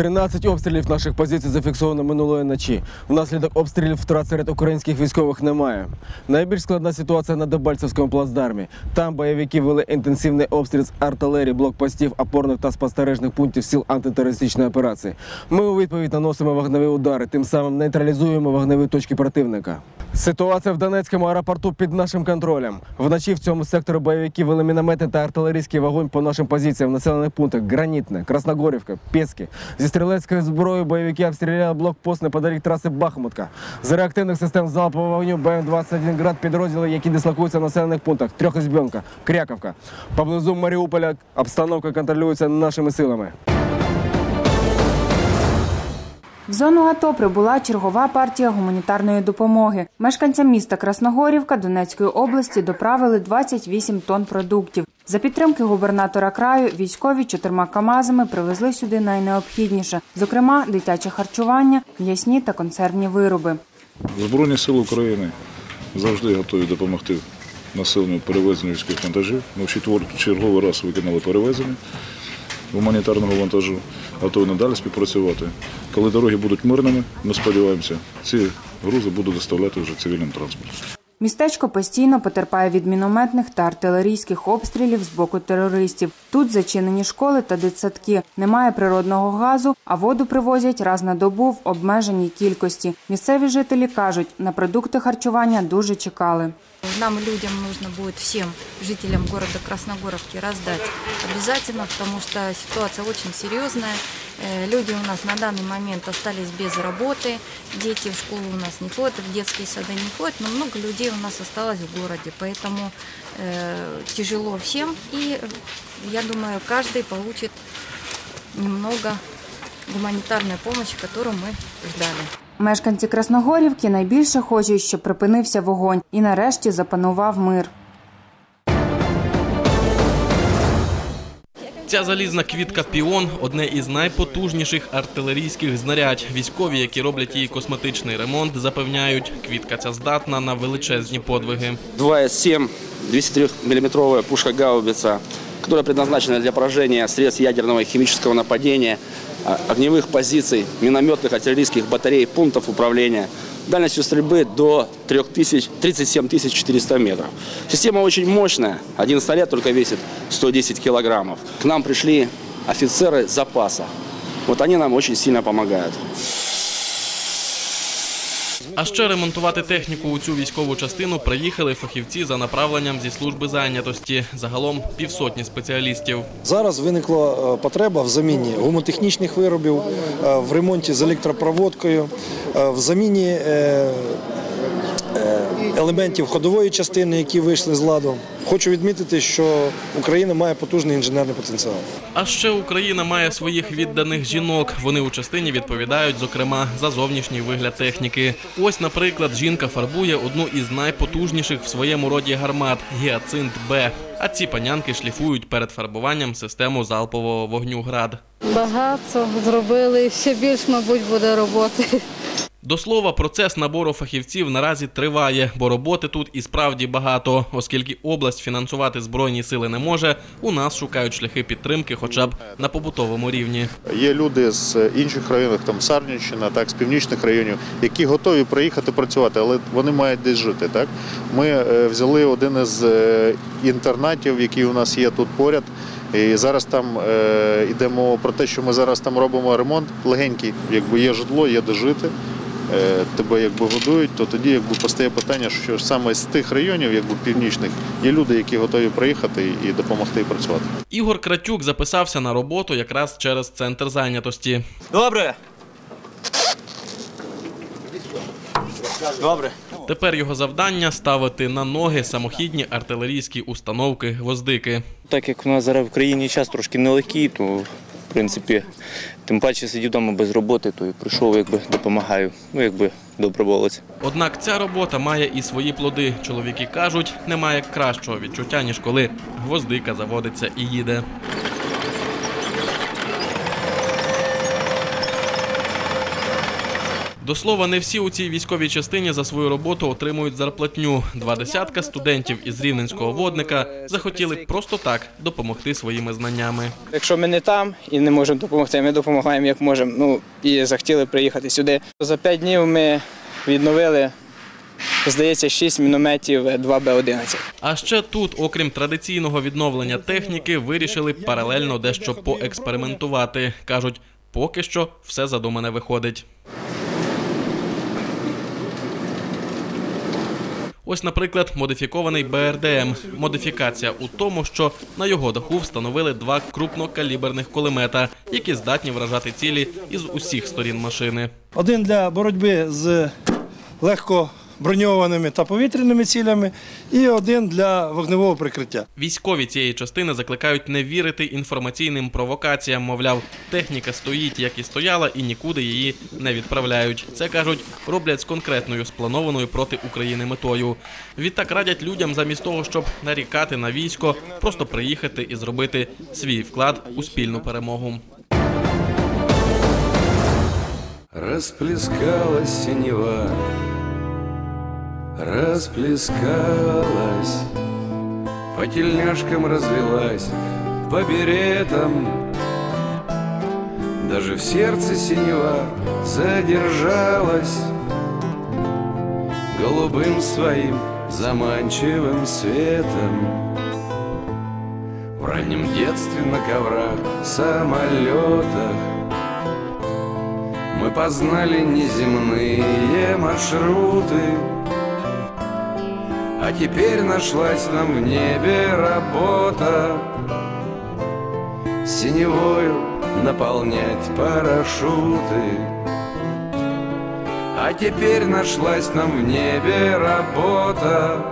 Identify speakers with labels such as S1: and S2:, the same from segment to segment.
S1: 13 обстрілів наших позицій зафіксовано минулої ночі. Внаслідок обстрілів втрат серед українських військових немає. Найбільш складна ситуація на Дебальцевському плацдармі. Там бойовики вели інтенсивний обстріл з артилерії, блокпостів, опорних та спостережних пунктів сил антитерористичної операції. Ми у відповідь наносимо вогневі удари, тим самим нейтралізуємо вогневі точки противника. Ситуація в Донецькому аеропорту під нашим контролем. Вночі в цьому секторі бойовики вели міномети та артилерійський вогонь по нашим позиціям в населених пунктах Гранітне, Красногорівка, Пєски. Зі стрілецької зброї бойовики обстріляли блокпост неподалік траси Бахмутка. З реактивних систем залпового вогню БМ-21 град підрозділи, які дислокуються в населених пунктах Трьохізбьонка, Кряковка. Поблизу Маріуполя обстановка контролюється нашими силами.
S2: В зону АТО прибула чергова партія гуманітарної допомоги. Мешканцям міста Красногорівка Донецької області доправили 28 тонн продуктів. За підтримки губернатора краю військові чотирма камазами привезли сюди найнеобхідніше, зокрема дитяче харчування, м'ясні та консервні вироби.
S3: Збройні сили України завжди готові допомогти населенню в перевезенні військових вантажів. Ми в четвер- черговий раз виконали перевезення гуманітарного вантажу, готові надалі співпрацювати. Коли дороги будуть мирними, ми сподіваємося, ці грузи будуть доставляти вже цивільним транспортом.
S2: Містечко постійно потерпає від мінометних та артилерійських обстрілів з боку терористів. Тут зачинені школи та дитсадки. Немає природного газу, а воду привозять раз на добу в обмеженій кількості. Місцеві жителі кажуть, на продукти харчування дуже чекали.
S4: Нам, людям, нужно будет всем жителям города Красногоровки раздать обязательно, потому что ситуация очень серьезная. Э, Люди у нас на данный момент остались без работы, дети в школу у нас не ходят, в детские сады не ходят, но много людей у нас осталось в городе, поэтому э, тяжело всем, и э, я думаю, каждый получит немного гуманитарной помощи, которую мы ждали.
S2: Мешканці Красногорівки найбільше хочуть, щоб припинився вогонь і нарешті запанував мир.
S5: Ця залізна квітка Піон одне із найпотужніших артилерійських знарядь. Військові, які роблять її косметичний ремонт, запевняють, квітка ця здатна на величезні подвиги.
S6: 2С7, 203-миллиметровая пушка гаубица, которая предназначена для поражения средств ядерного и химического нападения, а, огневых позиций, минометных, артиллерийских батарей, пунктов управления. Дальностью стрельбы до 3000, 37 400 метров. Система очень мощная. Один снаряд только весит 110 килограммов. К нам пришли офицеры запаса. Вот они нам очень сильно помогают.
S5: А ще ремонтувати техніку у цю військову частину приїхали фахівці за направленням зі служби зайнятості. Загалом півсотні спеціалістів.
S7: Зараз виникла е, потреба в заміні гумотехнічних виробів, е, в ремонті з електропроводкою, е, в заміні елементів ходової частини, які вийшли з ладу. Хочу відмітити, що Україна має потужний інженерний потенціал.
S5: А ще Україна має своїх відданих жінок. Вони у частині відповідають, зокрема, за зовнішній вигляд техніки. Ось, наприклад, жінка фарбує одну із найпотужніших в своєму роді гармат гіацинт Б. А ці панянки шліфують перед фарбуванням систему залпового вогню град.
S8: Багато зробили, ще більш, мабуть, буде роботи.
S5: До слова, процес набору фахівців наразі триває, бо роботи тут і справді багато. Оскільки область фінансувати збройні сили не може, у нас шукають шляхи підтримки, хоча б на побутовому рівні.
S9: Є люди з інших районів, там Сарнівщина, так, з північних районів, які готові приїхати працювати, але вони мають десь жити. Так? Ми е, взяли один із е, інтернатів, який у нас є тут поряд. І зараз там е, йде про те, що ми зараз там робимо ремонт легенький, якби є житло, є де жити. Е, Тебе якби годують, то тоді якби постає питання, що саме з тих районів, якби північних, є люди, які готові приїхати і допомогти працювати.
S5: Ігор Кратюк записався на роботу якраз через центр зайнятості.
S6: Добре. Добре.
S5: Тепер його завдання ставити на ноги самохідні артилерійські установки гвоздики.
S10: Так як у нас зараз в країні час трошки нелегкий, то принципі, тим паче сидів вдома без роботи, то і прийшов, якби допомагаю. Ну, якби доброволець.
S5: Однак ця робота має і свої плоди. Чоловіки кажуть, немає кращого відчуття, ніж коли гвоздика заводиться і їде. До слова, не всі у цій військовій частині за свою роботу отримують зарплатню. Два десятка студентів із рівненського водника захотіли просто так допомогти своїми знаннями.
S11: Якщо ми не там і не можемо допомогти, ми допомагаємо як можемо. Ну і захотіли приїхати сюди. За п'ять днів ми відновили, здається, шість мінометів 2Б-11.
S5: А ще тут, окрім традиційного відновлення техніки, вирішили паралельно дещо поекспериментувати. кажуть, поки що все задумане виходить. Ось, наприклад, модифікований БРДМ. Модифікація у тому, що на його даху встановили два крупнокаліберних кулемета, які здатні вражати цілі із усіх сторін машини.
S7: Один для боротьби з легко броньованими та повітряними цілями, і один для вогневого прикриття.
S5: Військові цієї частини закликають не вірити інформаційним провокаціям. Мовляв, техніка стоїть, як і стояла, і нікуди її не відправляють. Це кажуть, роблять з конкретною спланованою проти України метою. Відтак радять людям, замість того, щоб нарікати на військо, просто приїхати і зробити свій вклад у спільну перемогу.
S12: Расплескалась синева, расплескалась, по тельняшкам разлилась, по беретам. Даже в сердце синева задержалась голубым своим заманчивым светом. В раннем детстве на коврах, самолетах мы познали неземные маршруты А теперь нашлась нам в небе работа. Синевою наполнять парашюты. А теперь нашлась нам в небе работа.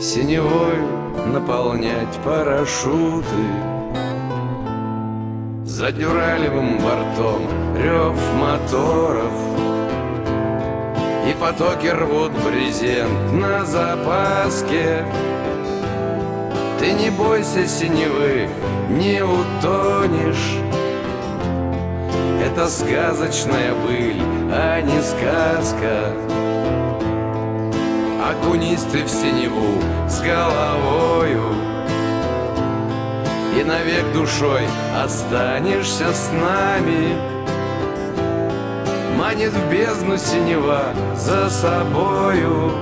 S12: Синевою наполнять парашюты. За дюралевым бортом рев моторов И потоки рвут брезент на запаске. Ты не бойся синевы, не утонешь. Это сказочная быль, а не сказка. Окунись ты в синеву с головою. И навек душой останешься с нами. Манит в бездну синева за собою.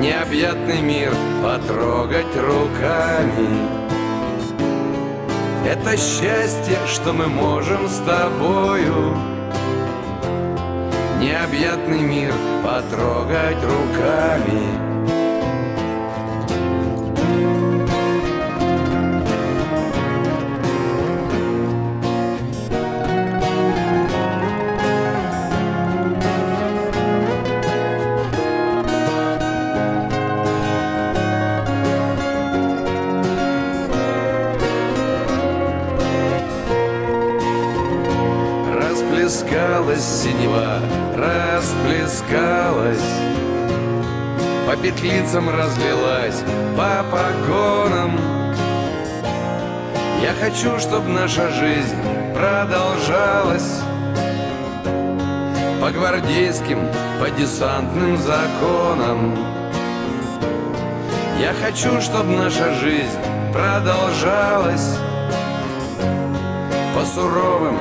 S12: Необъятный мир потрогать руками. Это счастье, что мы можем с тобою. Необъятный мир потрогать руками расплескалась По петлицам разлилась, по погонам. Я хочу, чтобы наша жизнь продолжалась По гвардейским, по десантным законам. Я хочу, чтобы наша жизнь продолжалась По суровым,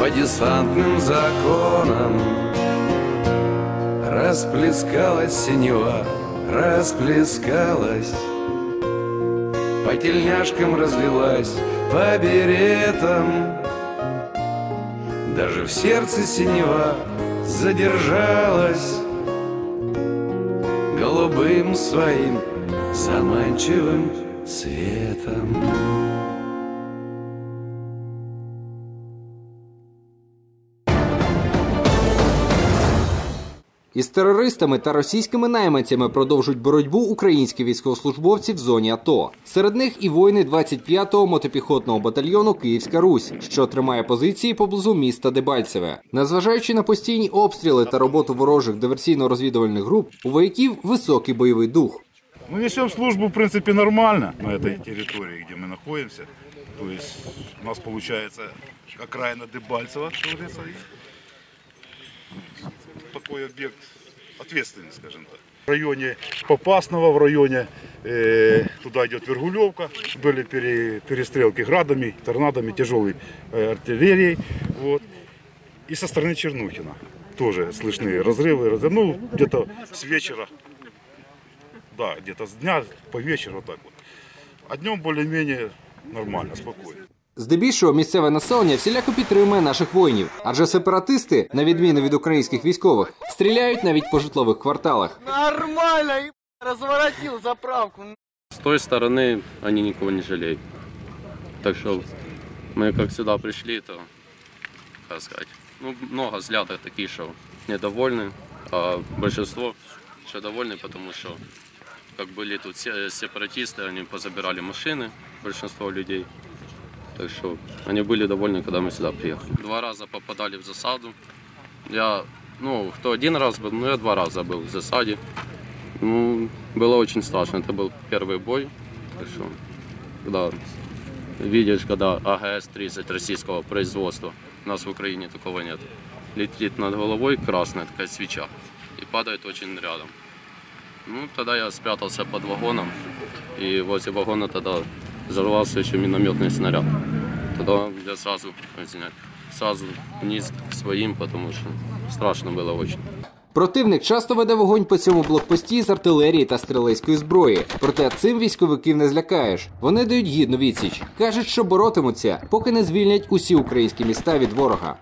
S12: по десантным законам Расплескалась синева, расплескалась. По тельняшкам разлилась, по беретам. Даже в сердце синева задержалась. Голубым своим заманчивым светом
S13: Із терористами та російськими найманцями продовжують боротьбу українські військовослужбовці в зоні АТО. Серед них і воїни 25-го мотопіхотного батальйону Київська Русь, що тримає позиції поблизу міста Дебальцеве. Незважаючи на постійні обстріли та роботу ворожих диверсійно-розвідувальних груп, у вояків високий бойовий дух.
S14: Мы несем службу, в принципе, нормально на этой территории, где мы находимся. То есть у нас получается окраина Дебальцево, что говорится, и Такой объект ответственный, скажем так. В районе Попасного, в районе э, туда идет Вергулевка, были пере- перестрелки градами, торнадами, тяжелой э, артиллерией. Вот. И со стороны Чернухина тоже слышны разрывы, разрывы. Ну, где-то с вечера, да, где-то с дня по вечеру вот так вот. А днем более-менее нормально, спокойно.
S13: Здебільшого місцеве населення всіляко підтримує наших воїнів, адже сепаратисти, на відміну від українських військових, стріляють навіть по житлових кварталах.
S15: Нормально, и разворотил заправку.
S12: С той стороны они никого не жалеют. Так что мы как сюда пришли, то, как сказать, ну, много взглядов таких, что недовольны, а большинство еще довольны, потому что как были тут се- сепаратисты, они позабирали машины, большинство людей. Так что они были довольны, когда мы сюда приехали. Два раза попадали в засаду. Я, ну, кто один раз был, ну, я два раза был в засаде. Ну, было очень страшно. Это был первый бой. Так что, когда видишь, когда АГС-30 российского производства, у нас в Украине такого нет, летит над головой красная такая свеча и падает очень рядом. Ну, тогда я спрятался под вагоном, и возле вагона тогда взорвался еще минометный снаряд. Тогда я сразу, извиняюсь, сразу вниз к своим, потому что страшно было очень.
S13: Противник часто веде вогонь по цьому блокпості з артилерії та стрілецької зброї. Проте цим військовиків не злякаєш. Вони дають гідну відсіч. кажуть, що боротимуться, поки не звільнять усі українські міста від ворога.